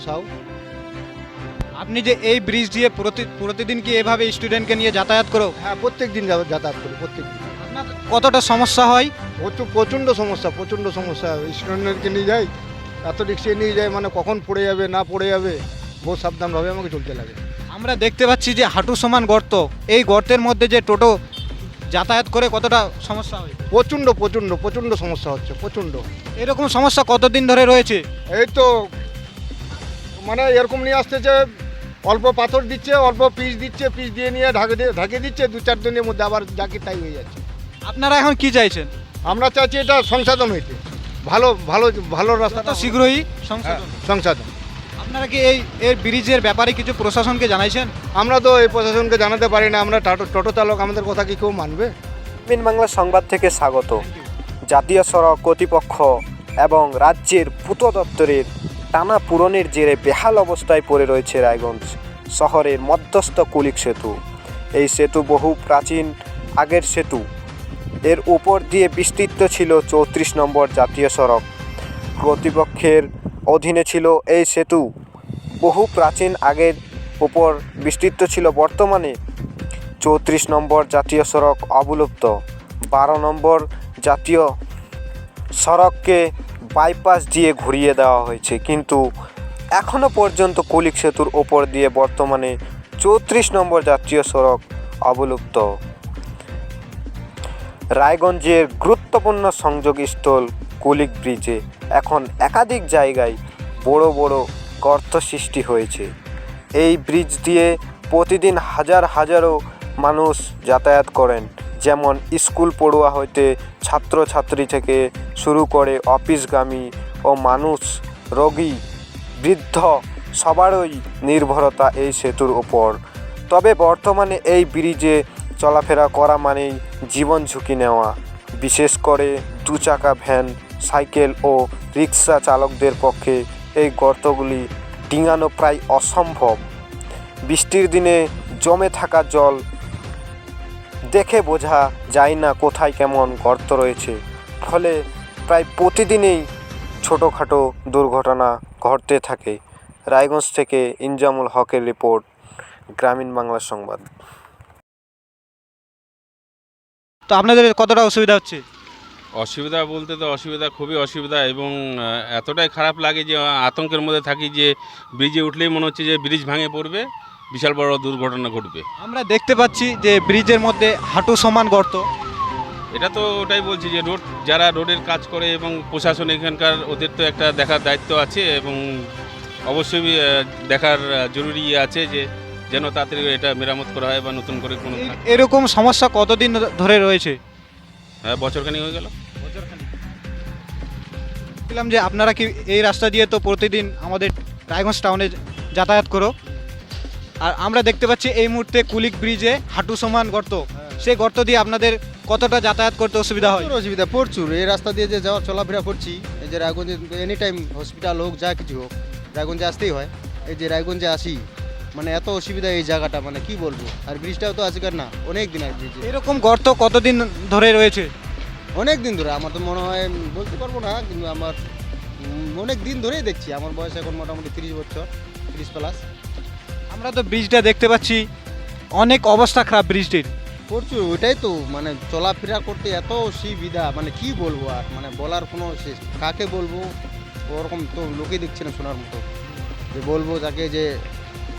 সাউ। আপনি যে এই ব্রিজ দিয়ে প্রতি- প্রতিদিন কি এভাবে স্টুডেন্টকে নিয়ে যাতায়াত করো? হ্যাঁ প্রত্যেক দিন যাতায়াত করি প্রত্যেক দিন আপনার কতটা সমস্যা হয়? প্রচুর প্রচণ্ড সমস্যা প্রচণ্ড সমস্যা। স্টুডেন্টকে নিয়ে যাই এত রিক্সে নিয়ে যায় মানে কখন পড়ে যাবে না পড়ে যাবে বহু সাবধানভাবে আমাকে চলতে লাগে। আমরা দেখতে পাচ্ছি যে হাঁটু সমান গর্ত। এই গর্তের মধ্যে যে টোটো যাতায়াত করে কতটা সমস্যা হয়? প্রচণ্ড প্রচণ্ড প্রচণ্ড সমস্যা হচ্ছে প্রচণ্ড। এরকম সমস্যা কতদিন ধরে রয়েছে? এই তো মানে এরকম নিয়ে আসতেছে অল্প পাথর দিচ্ছে অল্প পিস দিচ্ছে পিস দিয়ে নিয়ে ঢাকে দিয়ে ঢাকে দিচ্ছে দু চার দিনের মধ্যে আবার যাকে তাই হয়ে যাচ্ছে। আপনারা এখন কি চাইছেন? আমরা চাইছি এটা সংশোধন হইতে। ভালো ভালো ভালো রাস্তা রাস্তাটা শীঘ্রই হ্যাঁ, সংশোধন। সংশোধন। আপনারা কি এই এর ব্রিজের ব্যাপারে কিছু প্রশাসনকে জানাইছেন? আমরা তো এই প্রশাসনকে জানাতে পারি না আমরা টোটো টোটো চালক আমাদের কথা কি কেউ মানবে? গ্রামীণ বাংলা সংবাদ থেকে স্বাগত। জাতীয় সড়ক কর্তৃপক্ষ এবং রাজ্যের পূত দপ্তরের টানা পূরণের জেরে বেহাল অবস্থায় পড়ে রয়েছে রায়গঞ্জ শহরের মধ্যস্থ কুলিক সেতু। এই সেতু বহু প্রাচীন আগের সেতু। এর উপর দিয়ে বিস্তৃত ছিল চৌত্রিশ নম্বর জাতীয় সড়ক। কর্তৃপক্ষের অধীনে ছিল এই সেতু। বহু প্রাচীন আগের উপর বিস্তৃত ছিল বর্তমানে চৌত্রিশ নম্বর জাতীয় সড়ক অবলুপ্ত। বারো নম্বর জাতীয় সড়ককে বাইপাস দিয়ে ঘুরিয়ে দেওয়া হয়েছে। কিন্তু এখনও পর্যন্ত কলিক সেতুর ওপর দিয়ে বর্তমানে চৌত্রিশ নম্বর জাতীয় সড়ক অবলুপ্ত। রায়গঞ্জের গুরুত্বপূর্ণ সংযোগস্থল কুলিক ব্রিজে এখন একাধিক জায়গায় বড় বড় গর্ত সৃষ্টি হয়েছে। এই ব্রিজ দিয়ে প্রতিদিন হাজার হাজারো মানুষ যাতায়াত করেন। যেমন স্কুল পড়ুয়া হইতে ছাত্রছাত্রী থেকে শুরু করে অফিসগামী ও মানুষ, রোগী, বৃদ্ধ, সবারই নির্ভরতা এই সেতুর ওপর তবে বর্তমানে এই ব্রিজে চলাফেরা করা মানেই জীবন ঝুঁকি নেওয়া। বিশেষ করে দু চাকা ভ্যান, সাইকেল ও রিক্সা চালকদের পক্ষে এই গর্তগুলি ডিঙানো প্রায় অসম্ভব। বৃষ্টির দিনে জমে থাকা জল দেখে বোঝা যায় না কোথায় কেমন গর্ত রয়েছে। ফলে প্রায় প্রতিদিনই ছোটোখাটো দুর্ঘটনা ঘটতে থাকে। রায়গঞ্জ থেকে ইনজামুল হকের রিপোর্ট গ্রামীণ বাংলা সংবাদ। তো আপনাদের কতটা অসুবিধা হচ্ছে? অসুবিধা বলতে তো অসুবিধা খুবই অসুবিধা এবং এতটাই খারাপ লাগে যে আতঙ্কের মধ্যে থাকি যে ব্রিজে উঠলেই মনে হচ্ছে যে ব্রিজ ভাঙে পড়বে। বিশাল বড় দুর্ঘটনা ঘটবে। আমরা দেখতে পাচ্ছি যে ব্রিজের মধ্যে হাঁটু সমান গর্ত। এটা তো ওটাই বলছি যে রোড যারা রোডের কাজ করে এবং প্রশাসন এখানকার ওদের তো একটা দেখার দায়িত্ব আছে এবং অবশ্যই দেখার জরুরি আছে যে যেন তাড়াতাড়ি এটা মেরামত করা হয় বা নতুন করে কোনো এরকম সমস্যা কতদিন ধরে রয়েছে? হ্যাঁ বছরখানি হয়ে গেল। বলছিলাম যে আপনারা কি এই রাস্তা দিয়ে তো প্রতিদিন আমাদের রায়গঞ্জ টাউনে যাতায়াত করো? আর আমরা দেখতে পাচ্ছি এই মুহূর্তে কুলিক ব্রিজে হাঁটু সমান গর্ত। সেই গর্ত দিয়ে আপনাদের কতটা যাতায়াত করতে অসুবিধা হয়? অসুবিধা প্রচুর। এই রাস্তা দিয়ে যে যাওয়া চলাফেরা করছি এই যে রায়গঞ্জে এনি টাইম হসপিটাল হোক যা কিছু হোক রায়গঞ্জে আসতেই হয়। এই যে রায়গঞ্জে আসি মানে এত অসুবিধা এই জায়গাটা মানে কি বলব? আর ব্রিজটাও তো আজকের না অনেক দিন আর ব্রিজে। এরকম গর্ত কতদিন ধরে রয়েছে? অনেক দিন ধরে আমার তো মনে হয় বলতে পারব না কিন্তু আমার অনেক দিন ধরেই দেখছি। আমার বয়স এখন মোটামুটি তিরিশ বছর তিরিশ প্লাস আমরা তো ব্রিজটা দেখতে পাচ্ছি। অনেক অবস্থা খারাপ ব্রিজটির। প্রচুর ওইটাই তো মানে চলাফেরা করতে এত অসুবিধা মানে কি বলব আর মানে বলার কোনো শেষ কাকে বলব? ওরকম তো লোকে দেখছে না শোনার মতো। যে বলব তাকে যে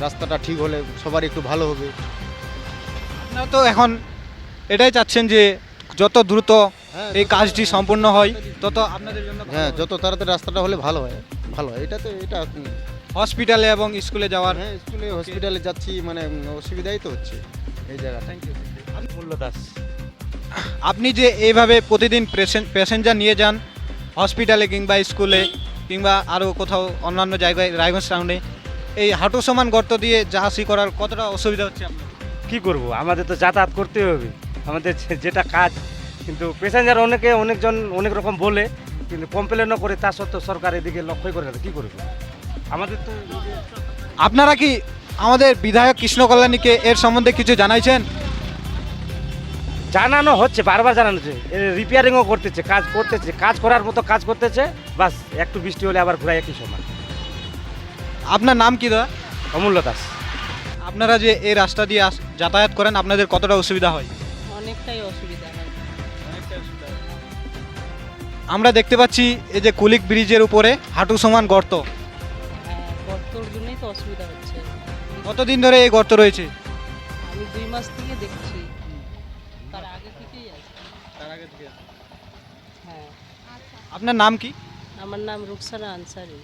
রাস্তাটা ঠিক হলে সবার একটু ভালো হবে। আপনারা তো এখন এটাই চাচ্ছেন যে যত দ্রুত এই কাজটি সম্পূর্ণ হয় তত আপনাদের জন্য হ্যাঁ। যত তাড়াতাড়ি রাস্তাটা হলে ভালো হয় ভালো হয়। এটা তো এটা হসপিটালে এবং স্কুলে যাওয়ার হ্যাঁ স্কুলে হসপিটালে যাচ্ছি মানে অসুবিধাই তো হচ্ছে। এই জায়গাটা। থ্যাংক ইউ মূল্য দাস। আপনি যে এইভাবে প্রতিদিন প্যাসেঞ্জার নিয়ে যান হসপিটালে কিংবা স্কুলে কিংবা আরও কোথাও অন্যান্য জায়গায় রায়গঞ্জ টাউনে এই হাঁটু সমান গর্ত দিয়ে জাহাজি করার কতটা অসুবিধা হচ্ছে আপনার? কি করব? আমাদের তো যাতায়াত করতে হবে। আমাদের যে- যেটা কাজ কিন্তু প্যাসেঞ্জার অনেকে অনেকজন অনেক রকম বলে কিন্তু কমপ্লেনও করে তা সত্ত্বেও সরকার এদিকে লক্ষ্যই করে না। কী করবে? আমাদের তো আপনারা কি আমাদের বিধায়ক কৃষ্ণ কল্যাণীকে এর সম্বন্ধে কিছু জানাইছেন? জানানো হচ্ছে বারবার জানানো হচ্ছে। রিপেয়ারিংও করতেছে কাজ করতেছে কাজ করার মতো কাজ করতেছে বাস একটু বৃষ্টি হলে আবার ঘুরাই একই সময়। আপনার নাম কি দাদা? অমূল্য দাস। আপনারা যে এই রাস্তা দিয়ে আস- যাতায়াত করেন আপনাদের কতটা অসুবিধা হয়। অনেকটাই অসুবিধা হয়। আমরা দেখতে পাচ্ছি এই যে কুলিক ব্রিজের উপরে হাঁটু সমান গর্ত। তো অসুবিধা হচ্ছে। কতদিন ধরে এই গর্ত রয়েছে? আমি দুই মাস থেকে দেখছি। তার আগে থেকেই আছে? হ্যাঁ। আপনার নাম কি? আমার নাম রুকসানা আনসারি।